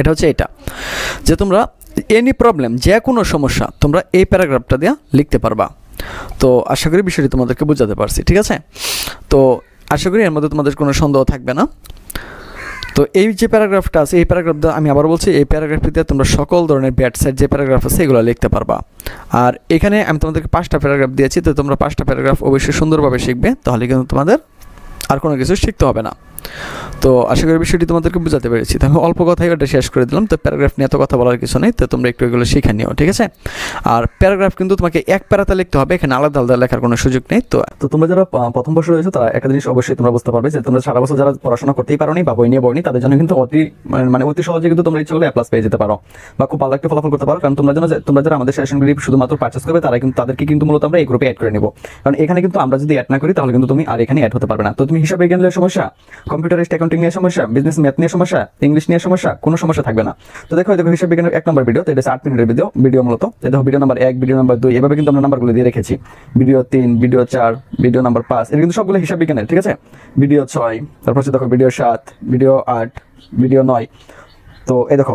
এটা হচ্ছে এটা। যে তোমরা এনি প্রবলেম যে কোনো সমস্যা, তোমরা এই প্যারাগ্রাফটা দিয়ে লিখতে পারবা। তো আশা করি বিষয়টি তোমাদেরকে বোঝাতে পারছি, ঠিক আছে? তো আশা করি এর মধ্যে তোমাদের কোনো সন্দেহ থাকবে না। তো এই যে প্যারাগ্রাফটা আছে, এই প্যারাগ্রাফটা আমি আবার বলছি, এই প্যারাগ্রাফটিতে তোমরা সকল ধরনের ব্যাট সাইড যে প্যারাগ্রাফ আছে, এগুলো লিখতে পারবা। আর এখানে আমি তোমাদেরকে পাঁচটা প্যারাগ্রাফ দিয়েছি, তো তোমরা পাঁচটা প্যারাগ্রাফ অবশ্যই সুন্দরভাবে শিখবে, তাহলে কিন্তু তোমাদের আর কোনো কিছু শিখতে হবে না। তো আশা করি বিষয়টি তোমাদেরকে বোঝাতে পেরেছি। তো আমি অল্প কথাই ওটা শেষ করে দিলাম। তো প্যারাগ্রাফ নিয়ে এত কথা বলার কিছু নেই। তো তোমরা একটু এগুলো শিখে নিও, ঠিক আছে? আর প্যারাগ্রাফ কিন্তু তোমাকে এক প্যারাতে লিখতে হবে। এখানে আলাদা আলাদা লেখার কোনো সুযোগ নেই। তো তো তোমরা যারা প্রথম বছর রয়েছে, তারা একটা জিনিস অবশ্যই তোমরা বুঝতে পারবে যে, তোমরা সারা বছর যারা পড়াশোনা করতেই পারোনি বা বই নিয়ে বইনি তাদের জন্য কিন্তু অতি, মানে- মানে অতি সহজে কিন্তু তোমরা ইচ্ছে করলে প্লাস পেয়ে যেতে পারো। বা খুব ভালো একটা ফলাফল করতে পারো। কারণ তোমরা যেন যে- তোমরা যারা আমাদের সেশনগুলি শুধুমাত্র পার্চেস করবে তারা কিন্তু, তাদেরকে কিন্তু মূলত আমরা এই গ্রুপে অ্যাড করে নেব। কারণ এখানে কিন্তু আমরা যদি অ্যাড না করি, তাহলে কিন্তু তুমি আর এখানে অ্যাড হতে পারবে না। তো তুমি হিসাবে নিয়ে সমস্যা? কম্পিউটারিস্ট অ্যাকাউন্টিং নিয়ে সমস্যা বিজনেস ম্যাথ নিয়ে সমস্যা ইংলিশ নিয়ে সমস্যা, কোনো সমস্যা থাকবে না। তো দেখো দেখো হিসাব বিজ্ঞানের এক নম্বর ভিডিও তো এটা আট মিনিটের ভিডিও ভিডিও মূলত। দেখো ভিডিও নাম্বার এক ভিডিও নাম্বার দুই, এভাবে কিন্তু আমরা নাম্বারগুলো দিয়ে রেখেছি। ভিডিও তিন ভিডিও চার ভিডিও নাম্বার পাঁচ এটা কিন্তু সবগুলো হিসাব বিজ্ঞানের, ঠিক আছে? ভিডিও ছয়, তারপর হচ্ছে দেখো ভিডিও সাত ভিডিও আট ভিডিও নয়। তো এই দেখো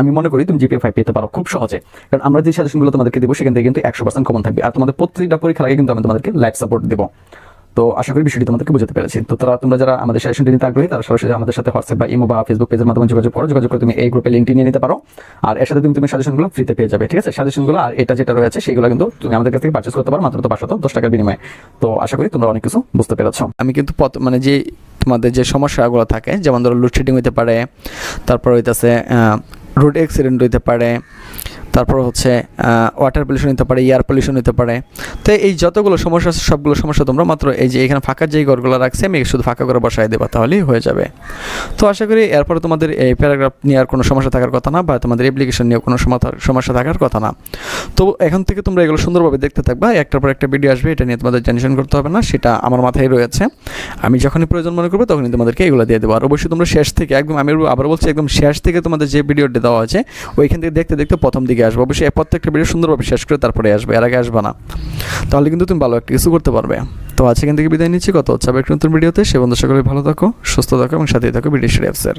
আমি মনে করি তুমি জিপিএ ফাইভ পেতে পারো খুব সহজে। কারণ আমরা যে সাজেশনগুলো তোমাদেরকে দেবো, সেখান থেকে কিন্তু একশো পার্সেন্ট কমন থাকবে। আর তোমাদের প্রত্যেকটা পরীক্ষার আগে কিন্তু আমি তোমাদেরকে লাইভ সাপোর্ট দেবো। তো আশা করি বিষয়টি তোমাদেরকে বুঝতে পেরেছি। তো তারা, তোমরা যারা আমাদের সাজেশনটি নিতে আগ্রহী, তারা সরাসরি আমাদের সাথে হোয়াটসঅ্যাপ বা ইমো বা ফেসবুক পেজের মাধ্যমে যোগাযোগ করো। যোগাযোগ করে তুমি এই গ্রুপে লিঙ্কটি নিয়ে নিতে পারো। আর এর সাথে তুমি তুমি সাজেশনগুলো ফ্রিতে পেয়ে যাবে, ঠিক আছে? সাজেশনগুলো আর এটা যেটা রয়েছে, সেগুলো কিন্তু তুমি আমাদের কাছ থেকে পার্চেস করতে পারো মাত্র তো পাঁচশত দশ টাকার বিনিময়ে। তো আশা করি তোমরা অনেক কিছু বুঝতে পেরেছ। আমি কিন্তু পথ মানে যে তোমাদের যে সমস্যাগুলো থাকে, যেমন ধরো লোডশেডিং হইতে পারে, তারপর হইতেছে রোড অ্যাক্সিডেন্ট হইতে পারে তারপর হচ্ছে ওয়াটার পলিউশন হতে পারে এয়ার পলিউশন হতে পারে। তো এই যতগুলো সমস্যা আছে, সবগুলো সমস্যা তোমরা মাত্র এই যে এখানে ফাঁকা যেই ঘরগুলো রাখছে, আমি শুধু ফাঁকা করে বসাই দেবা, তাহলেই হয়ে যাবে। তো আশা করি এরপরে তোমাদের এই প্যারাগ্রাফ নিয়ে আর কোনো সমস্যা থাকার কথা না, বা তোমাদের অ্যাপ্লিকেশন নিয়ে কোনো সমস্যা থাকার কথা না। তো এখন থেকে তোমরা এগুলো সুন্দরভাবে দেখতে থাকবা, একটার পর একটা ভিডিও আসবে, এটা নিয়ে তোমাদের টেনশন করতে হবে না, সেটা আমার মাথায় রয়েছে। আমি যখনই প্রয়োজন মনে করব, তখনই তোমাদেরকে এগুলো দিয়ে দেবো। আর অবশ্যই তোমরা শেষ থেকে একদম, আমি আবার বলছি, একদম শেষ থেকে তোমাদের যে ভিডিওটা দেওয়া আছে ওইখান থেকে দেখতে দেখতে প্রথম দিকে আসবে। অবশ্যই একটা ভিডিও সুন্দরভাবে শেষ করে তারপরে আসবে। এর আগে আসবে না। তাহলে কিন্তু তুমি ভালো একটা কিছু করতে পারবে। তো আজকে এখান থেকে বিদায় নিচ্ছি। কত হচ্ছে আবার একটা নতুন ভিডিওতে সে বন্ধু সকলে ভালো থাকো, সুস্থ থাকো এবং সাথে থাকো ভিডিও অ্যাপসের